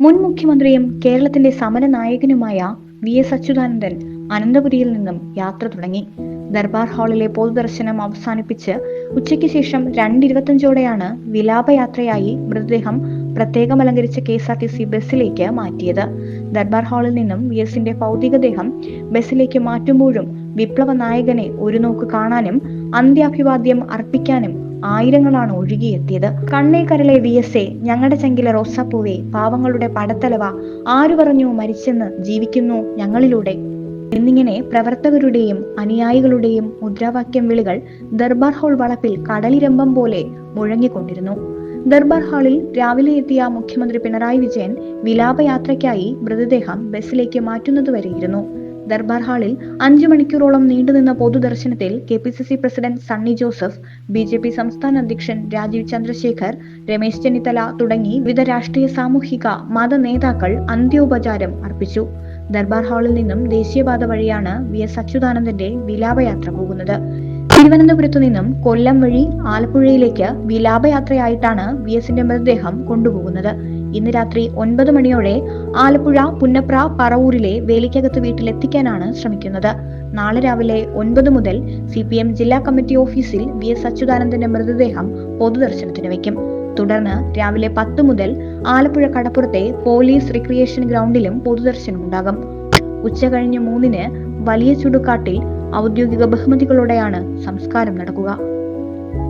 മുൻ മുഖ്യമന്ത്രിയും കേരളത്തിന്റെ സമര നായകനുമായ വി എസ് അച്യുതാനന്ദൻ അനന്തപുരിയിൽ നിന്നും യാത്ര തുടങ്ങി. ദർബാർ ഹാളിലെ പൊതുദർശനം അവസാനിപ്പിച്ച് ഉച്ചയ്ക്ക് ശേഷം രണ്ടിരുപത്തഞ്ചോടെയാണ് വിലാപയാത്രയായി മൃതദേഹം പ്രത്യേകം അലങ്കരിച്ച K S R T C ബസ്സിലേക്ക് മാറ്റിയത്. ദർബാർ ഹാളിൽ നിന്നും വി എസിന്റെ ഭൗതികദേഹം ബസ്സിലേക്ക് മാറ്റുമ്പോഴും വിപ്ലവ നായകനെ ഒരു നോക്ക് കാണാനും അന്ത്യാഭിവാദ്യം അർപ്പിക്കാനും ആയിരങ്ങളാണ് ഒഴുകിയെത്തിയത്. കണ്ണേക്കരളെ കരളെ വി. എസ്. എ. ഞങ്ങളുടെ ചെങ്കിലെ റോസാപ്പൂവേ പാവങ്ങളുടെ പടത്തലവ ആരു പറഞ്ഞു മരിച്ചെന്ന് ജീവിക്കുന്നു ഞങ്ങളിലൂടെ. എന്നിങ്ങനെ പ്രവർത്തകരുടെയും അനുയായികളുടെയും മുദ്രാവാക്യം വിളികൾ ദർബാർ ഹാൾ വളപ്പിൽ കടലിരമ്പം പോലെ മുഴങ്ങിക്കൊണ്ടിരുന്നു. ദർബാർ ഹാളിൽ രാവിലെ എത്തിയ മുഖ്യമന്ത്രി പിണറായി വിജയൻ വിലാപയാത്രയ്ക്കായി മൃതദേഹം ബസ്സിലേക്ക് മാറ്റുന്നതുവരെയിരുന്നു. ദർബാർ ഹാളിൽ അഞ്ചു മണിക്കൂറോളം നീണ്ടുനിന്ന പൊതുദർശനത്തിൽ K P C C president Sunny Joseph B J P സംസ്ഥാന അധ്യക്ഷൻ രാജീവ് ചന്ദ്രശേഖർ രമേശ് ചെന്നിത്തല തുടങ്ങി വിവിധ രാഷ്ട്രീയ സാമൂഹിക മത നേതാക്കൾ അന്ത്യോപചാരം അർപ്പിച്ചു. ദർബാർ ഹാളിൽ നിന്നും ദേശീയപാത വഴിയാണ് വി എസ് അച്യുതാനന്ദന്റെ വിലാപയാത്ര പോകുന്നത്. തിരുവനന്തപുരത്തു നിന്നും കൊല്ലം വഴി ആലപ്പുഴയിലേക്ക് വിലാപയാത്രയായിട്ടാണ് വി എസിന്റെ മൃതദേഹം കൊണ്ടുപോകുന്നത്. ഇന്ന് രാത്രി ഒൻപത് മണിയോടെ ആലപ്പുഴ പുന്നപ്ര പറവൂരിലെ വേലിക്കകത്ത് വീട്ടിലെത്തിക്കാനാണ് ശ്രമിക്കുന്നത്. നാളെ രാവിലെ ഒൻപത് മുതൽ സി പി എം ജില്ലാ കമ്മിറ്റി ഓഫീസിൽ വി എസ് അച്യുതാനന്ദന്റെ മൃതദേഹം പൊതുദർശനത്തിന് വയ്ക്കും. തുടർന്ന് രാവിലെ പത്ത് മുതൽ ആലപ്പുഴ കടപ്പുറത്തെ പോലീസ് റിക്രിയേഷൻ ഗ്രൗണ്ടിലും പൊതുദർശനം ഉണ്ടാകും ഉച്ച കഴിഞ്ഞ് മൂന്നിന് വലിയ ചുടുകാട്ടിൽ ഔദ്യോഗിക ബഹുമതികളോടെയാണ് സംസ്കാരം നടക്കുക.